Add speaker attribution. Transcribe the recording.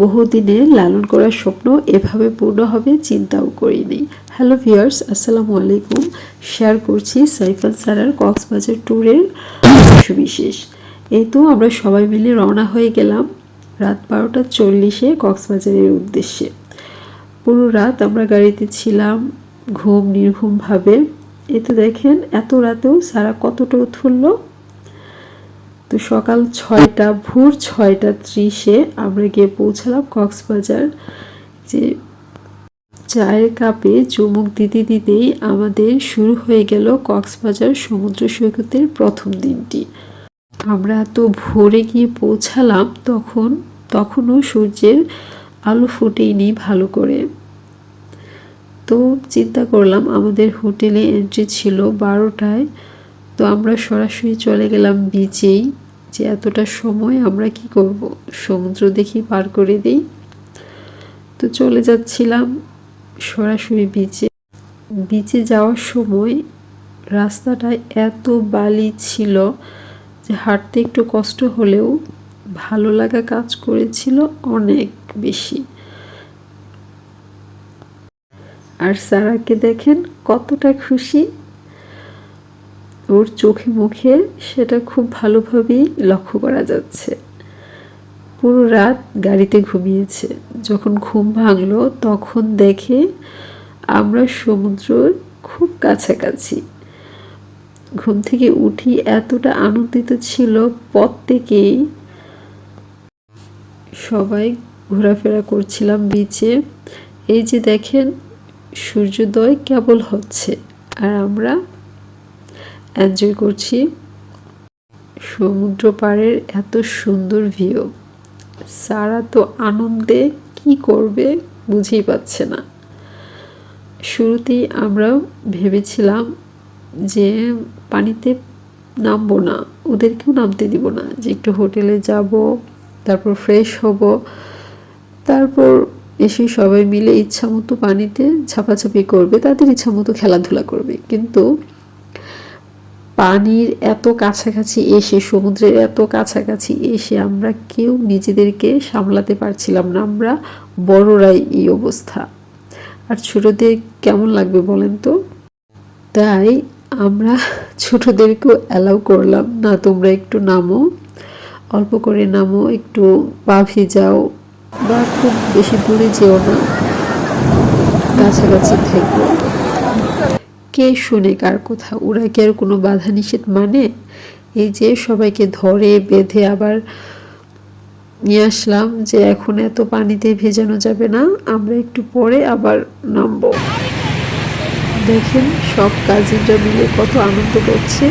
Speaker 1: বহুদিনের লালন করার স্বপ্ন এভাবে পূর্ণ হবে চিন্তাও করিনি। হ্যালো ভিউয়ার্স আসসালামু আলাইকুম। শেয়ার করছি সাইফান সারার কক্সবাজার ট্যুরের বিশেষ এই তো আমরা সবাই মিলে রওনা হয়ে গেলাম রাত বারোটা চল্লিশে কক্সবাজারের উদ্দেশ্যে। পুরো রাত আমরা গাড়িতে ছিলাম ঘুম নির্ঘুমভাবে। এই তো দেখেন, এত রাতেও সারা কতটা উৎফুল্ল। তো সকাল ছয়টা, ভোর ছয়টা ত্রিশে আমরা গিয়ে পৌঁছালাম কক্সবাজার যে চায়ের কাপে চুমুক দিতে দিতেই আমাদের শুরু হয়ে গেল কক্সবাজার সমুদ্র সৈকতের প্রথম দিনটি। আমরা তো ভোরে গিয়ে পৌঁছালাম, তখন, তখনও সূর্যের আলো ফুটেইনি ভালো করে। তো চিন্তা করলাম আমাদের হোটেলে এন্ট্রি ছিল বারোটায়, তো আমরা সরাসরি চলে গেলাম বিচেই যে এতটা সময় আমরা কি করব? সমুদ্র দেখি পার করে দিই। তো চলে যাচ্ছিলাম সরাসরি বিচে বিচে যাওয়ার সময় রাস্তাটায় এত বালি ছিল যে হাঁটতে একটু কষ্ট হলেও ভালো লাগা কাজ করেছিল অনেক বেশি। আর সারাকে দেখেন কতটা খুশি। ওর চোখে মুখে সেটা খুব ভালোভাবেই লক্ষ্য করা যাচ্ছে। পুরো রাত গাড়িতে ঘুমিয়েছে। যখন ঘুম ভাঙলো, তখন দেখে আমরা সমুদ্রর খুব কাছাকাছি। ঘুম থেকে উঠি এতটা আনন্দিত ছিল পথ থেকেই সবাই ঘোরাফেরা করছিলাম বিচে এই যে দেখেন, সূর্যোদয় কেবল হচ্ছে। আর আমরা এনজয় করছি। সমুদ্র পাড়ের এত সুন্দর ভিউ সারা তো আনন্দে কি করবে বুঝেই পাচ্ছে না। শুরুতেই আমরা ভেবেছিলাম যে পানিতে নামবো না, ওদেরকেও নামতে দিব না। যে একটু হোটেলে যাব, তারপর ফ্রেশ হব, তারপর এসে সবাই মিলে ইচ্ছা মতো পানিতে ঝাপাঝাপি করবে, তাদের ইচ্ছা মতো খেলাধুলা করবে। কিন্তু পানির এত কাছাকাছি এসে, সমুদ্রের এত কাছাকাছি এসে আমরা কেউ নিজেদেরকে সামলাতে পারছিলাম না। আমরা বড়রাই এই অবস্থা। আর ছোটদের কেমন লাগবে বলেন তো? তাই আমরা ছোটদেরকেও অ্যালাউ করলাম। না, তোমরা একটু নামো। অল্প করে নামো, একটু পা ভিজাও বা খুব বেশি দূরে যেও না। কাছাকাছি থেকো। কে শুনে কার কথা? ওরা কি আর কোনো বাধা নিষেধ মানে? এই যে সবাইকে ধরে বেঁধে আবার নিয়ে আসলাম যে এখন এত পানিতে ভেজানো যাবে না, আমরা একটু পরে আবার নামব। দেখেন সব কাজিনরা মিলে কত আনন্দ করছে।